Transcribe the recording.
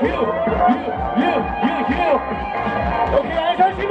you, you, you, you, you. Okay, I got you,